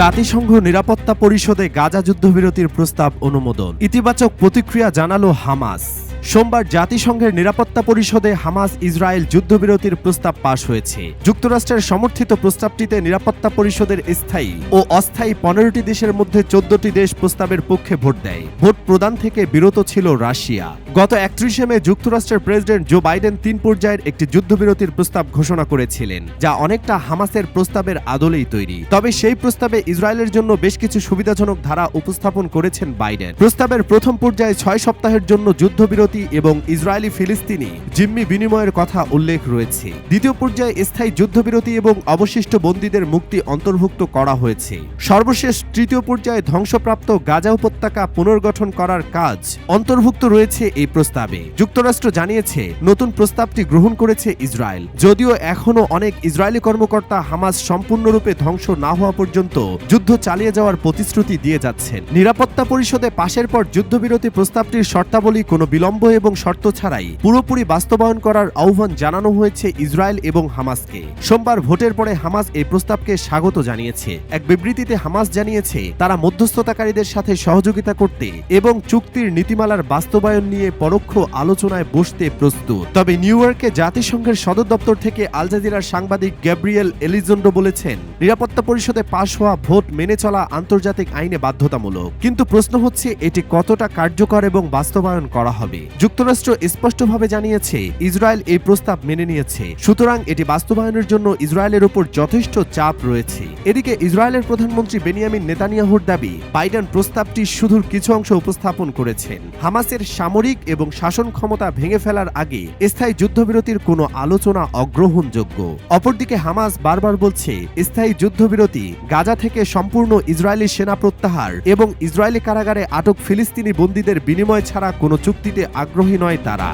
জাতিসংঘ নিরাপত্তা পরিষদে গাজা যুদ্ধবিরতির প্রস্তাব অনুমোদন। ইতিবাচক প্রতিক্রিয়া জানালো হামাস। সোমবার জাতিসংঘের নিরাপত্তা পরিষদে হামাস ইসরায়েল যুদ্ধবিরতির প্রস্তাব পাশ হয়েছে। যুক্তরাষ্ট্রের সমর্থিত প্রস্তাবটিতে নিরাপত্তা পরিষদের স্থায়ী ও অস্থায়ী পনেরোটি দেশের মধ্যে চোদ্দটি দেশ প্রস্তাবের পক্ষে ভোট দেয়। ভোট প্রদান থেকে বিরত ছিল রাশিয়া। গত একত্রিশে মে যুক্তরাষ্ট্রের প্রেসিডেন্ট জো বাইডেন তিন পর্যায়ের একটি যুদ্ধবিরতির প্রস্তাব ঘোষণা করেছিলেন, যা অনেকটা হামাসের প্রস্তাবের আদলেই তৈরি। তবে সেই প্রস্তাবে ইসরায়েলের জন্য বেশ কিছু সুবিধাজনক ধারা উপস্থাপন করেছেন বাইডেন। প্রস্তাবের প্রথম পর্যায়ে ছয় সপ্তাহের জন্য যুদ্ধবিরতি এবং ইসরায়েলি ফিলিস্তিনি জিম্মি বিনিময়ের কথা উল্লেখ রয়েছে। দ্বিতীয় পর্যায়ে স্থায়ী যুদ্ধবিরতি এবং অবশিষ্ট বন্দীদের মুক্তি অন্তর্ভুক্ত করা হয়েছে। সর্বশেষ তৃতীয় পর্যায়ে ধ্বংসপ্রাপ্ত গাজা উপত্যকা পুনর্গঠন করার কাজ অন্তর্ভুক্ত রয়েছে এই প্রস্তাবে। যুক্তরাষ্ট্র জানিয়েছে, নতুন প্রস্তাবটি গ্রহণ করেছে ইসরায়েল। যদিও এখনও অনেক ইসরায়েলি কর্মকর্তা হামাস সম্পূর্ণরূপে ধ্বংস না হওয়া পর্যন্ত যুদ্ধ চালিয়ে যাওয়ার প্রতিশ্রুতি দিয়ে যাচ্ছেন। নিরাপত্তা পরিষদে পাশের পর যুদ্ধবিরতি প্রস্তাবটির শর্তাবলী কোনো বিলম্ব এবং শর্ত ছাড়াই পুরোপুরি বাস্তবায়ন করার আহ্বান জানানো হয়েছে ইসরায়েল এবং হামাসকে। সোমবার ভোটের পরে হামাস এই প্রস্তাবকে স্বাগত জানিয়েছে। এক বিবৃতিতে হামাস জানিয়েছে, তারা মধ্যস্থতাকারীদের সাথে সহযোগিতা করতে এবং চুক্তির নীতিমালার বাস্তবায়ন নিয়ে পরোক্ষ আলোচনায় বসতে প্রস্তুত। তবে নিউ ইয়র্কে জাতিসংঘের সদর দপ্তর থেকে আল জাজিরার সাংবাদিক গ্যাব্রিয়েল এলিজন্ডো বলেছেন, নিরাপত্তা পরিষদে পাশ হওয়া ভোট মেনে চলা আন্তর্জাতিক আইনে বাধ্যতামূলক। কিন্তু প্রশ্ন হচ্ছে, এটি কতটা কার্যকর এবং বাস্তবায়ন করা হবে? যুক্তরাষ্ট্র স্পষ্টভাবে জানিয়েছে, ইসরায়েল এই প্রস্তাব মেনে নিয়েছে। সুতরাং এটি বাস্তবায়নের জন্য ইসরায়েলের উপর যথেষ্ট চাপ রয়েছে। এদিকে ইসরায়েলের প্রধানমন্ত্রী বেনিয়ামিন নেতানিয়াহুর দাবি, বাইডেন প্রস্তাবটি শুধুর কিছু অংশ উপস্থাপন করেছেন। হামাসের সামরিক এবং শাসন ক্ষমতা ভেঙে ফেলার আগে স্থায়ী যুদ্ধবিরতির কোনো আলোচনা অগ্রহণযোগ্য। অপরদিকে হামাস বারবার বলছে, স্থায়ী যুদ্ধবিরতি গাজা থেকে সম্পূর্ণ ইসরায়েলি সেনা প্রত্যাহার এবং ইসরায়েলি কারাগারে আটক ফিলিস্তিনি বন্দীদের বিনিময় ছাড়া কোনো চুক্তিতে আগ্রহী নয় তারা।